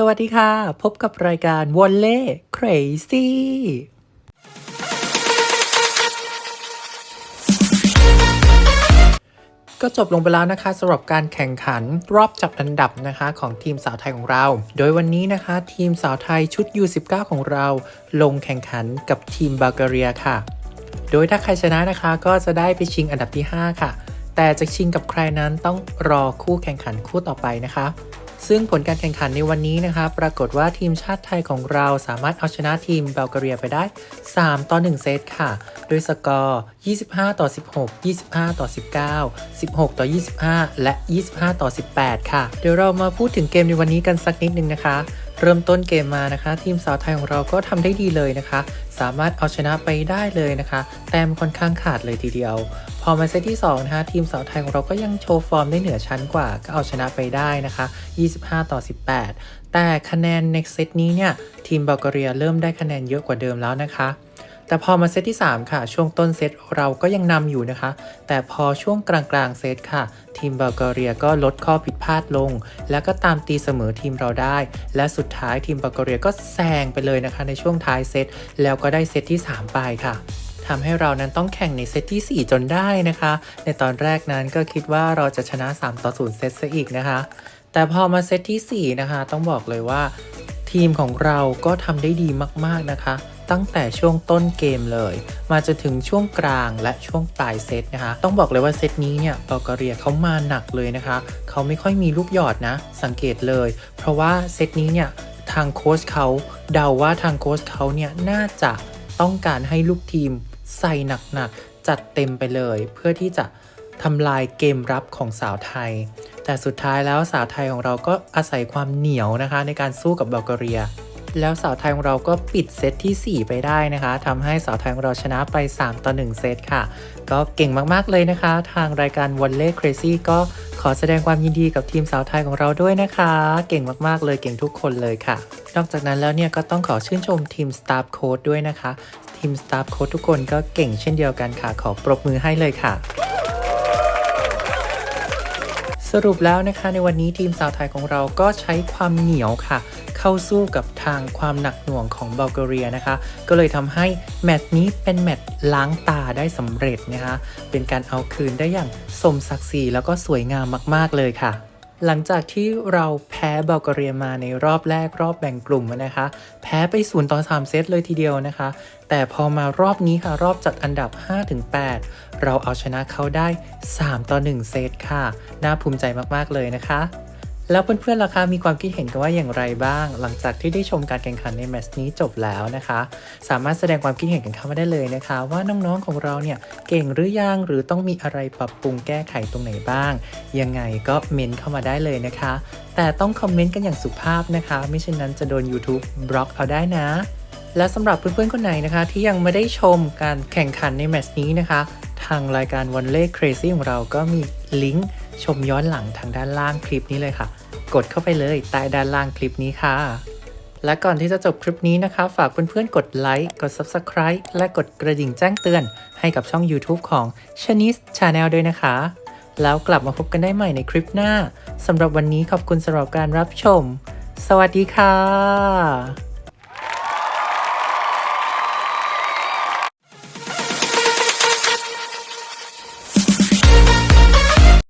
สวัสดีค่ะ พบกับรายการวอลเล่ Crazy ก็จบลงไปแล้วนะคะสำหรับการแข่งขันรอบจับอันดับนะคะของทีมสาวไทยของเรา โดยวันนี้นะคะ ทีมสาวไทยชุด U19 ของเราลงแข่งขันกับทีมบัลแกเรียค่ะ โดยถ้าใครชนะนะคะก็จะได้ไปชิงอันดับที่ 5 ค่ะ แต่จะชิงกับใครนั้นต้องรอคู่แข่งขันคู่ต่อไปนะคะ ซึ่งผลการแข่งขันในวันนี้นะครับปรากฏว่าทีมชาติไทยของเราสามารถเอาชนะทีมเบลกเรียไปได้ 3 ต่อ 1 เซตค่ะ โดยสกอร์ 25 ต่อ 16 25 ต่อ 19 16 ต่อ 25 และ 25 ต่อ 18 ค่ะ เดี๋ยวเรามาพูดถึงเกมในวันนี้กันสักนิดนึงนะคะ เริ่มต้นเกมมานะคะ ทีมสาวไทยของเราก็ทำได้ดีเลยนะคะ สามารถเอาชนะไปได้เลยนะคะ แต้มค่อนข้างขาดเลยทีเดียว พอมาเซตที่2นะคะทีมสาวไทยของเราก็ยังโชว์ฟอร์มได้เหนือชั้นกว่าก็เอาชนะไปได้นะคะ 25 ต่อ 18 แต่คะแนนในเซตนี้เนี่ยทีมบัลแกเรียเริ่มได้คะแนนเยอะกว่าเดิมแล้วนะคะ แต่พอมาเซตที่ 3 ค่ะ ช่วงต้นเซตเราก็ยังนำอยู่นะคะ แต่พอช่วงกลางกลางๆเซตค่ะ ทีมบัลแกเรียก็ลดข้อผิดพลาดลง แล้วก็ตามตีเสมอทีมเราได้ และสุดท้ายทีมบัลแกเรียก็แซงไปเลยนะคะ ในช่วงท้ายเซตแล้วก็ได้เซตที่ 3 ไปค่ะทำให้เรานั้นต้องแข่งในเซตที่ 4 จนได้นะคะ ในตอนแรกนั้นก็คิดว่าเราจะชนะ 3 ต่อ 0 เซตซะอีกนะคะ แต่พอมาเซตที่ 4 นะคะ ต้องบอกเลยว่า ทีมของเราก็ทำได้ดีมากๆนะคะ ตั้งแต่ช่วงต้นเกมเลย มาจะถึงช่วงกลางและช่วงปลายเซตนะคะ ต้องบอกเลยว่าเซตนี้เนี่ยบัลแกเรียเขามาหนักเลยนะคะ เขาไม่ค่อยมีลูกหยอดนะ สังเกตเลย เพราะว่าเซตนี้เนี่ยทางโค้ชเขาเดาว่าทางโค้ชเขาเนี่ยน่าจะต้องการให้ลูกทีมใส่หนักๆจัดเต็มไปเลย เพื่อที่จะทำลายเกมรับของสาวไทย แต่สุดท้ายแล้วสาวไทยของเราก็อาศัยความเหนียวนะคะ ในการสู้กับบัลแกเรีย แล้วสาวไทยของเราก็ปิดเซตที่ 4 ไปได้นะคะทำให้สาวไทยของเราชนะไป 3 ต่อ 1 เซตค่ะ ก็เก่งมากๆเลยนะคะ ทางรายการวันเล่ Crazy ก็ขอแสดงความยินดีกับทีมสาวไทยของเราด้วยนะคะ เก่งมากๆเลยเก่งทุกคนเลยค่ะ นอกจากนั้นแล้วเนี่ยก็ต้องขอชื่นชมทีม Staff Coach ด้วยนะคะ ทีม Staff Coach ทุกคนก็เก่งเช่นเดียวกันค่ะ ขอปรบมือให้เลยค่ะ รุปแล้วนะคะในวันนี้ทีมสาวไทยของเราก็ใช้ความเหนียวค่ะ เข้าสู้กับทางความหนักหน่วงของบัลแกเรียนะคะ ก็เลยทำให้แมตช์นี้เป็นแมตช์ล้างตาได้สำเร็จนะคะ เป็นการเอาคืนได้อย่างสมศักดิ์ศรีแล้วก็สวยงามมาก ๆเลยค่ะ หลังจากที่เราแพ้บัลแกเรียมาในรอบแรกรอบแบ่งกลุ่มนะคะ แพ้ไป0ต่อ3เซตเลยทีเดียวนะคะ แต่พอมารอบนี้ค่ะรอบจัดอันดับ 5-8 เราเอาชนะเขาได้ 3 ต่อ 1 เซตค่ะ น่าภูมิใจมาก ๆ เลยนะคะ แล้วเพื่อนๆล่ะคะมีความคิดเห็นกันว่าอย่างไรบ้าง หลังจากที่ได้ชมการแข่งขันในแมตช์นี้จบแล้วนะคะ สามารถแสดงความคิดเห็นกันเข้ามาได้เลยนะคะ ว่าน้องๆของเราเนี่ยเก่งหรือยังหรือต้องมีอะไรปรับปรุงแก้ไขตรงไหนบ้าง ยังไงก็เมนเข้ามาได้เลยนะคะ แต่ต้องคอมเมนต์กันอย่างสุภาพนะคะ ไม่เช่นนั้นจะโดน YouTube บล็อกเอาได้นะ และสำหรับเพื่อนๆคนไหนนะคะ ที่ยังไม่ได้ชมการแข่งขันในแมตช์นี้นะคะ ทางรายการวันเล่ Crazy ของเราก็มีลิงก์ ชมย้อนหลังทางด้านล่างคลิปนี้เลยค่ะ กดเข้าไปเลยใต้ด้านล่างคลิปนี้ค่ะ และก่อนที่จะจบคลิปนี้นะคะ ฝากเพื่อนๆกดไลค์กด Subscribe และกดกระดิ่งแจ้งเตือน ให้กับช่อง YouTube ของ Shanice Channel ด้วยนะคะ แล้วกลับมาพบกันได้ใหม่ในคลิปหน้าสำหรับวันนี้ขอบคุณสำหรับการรับชม สวัสดีค่ะ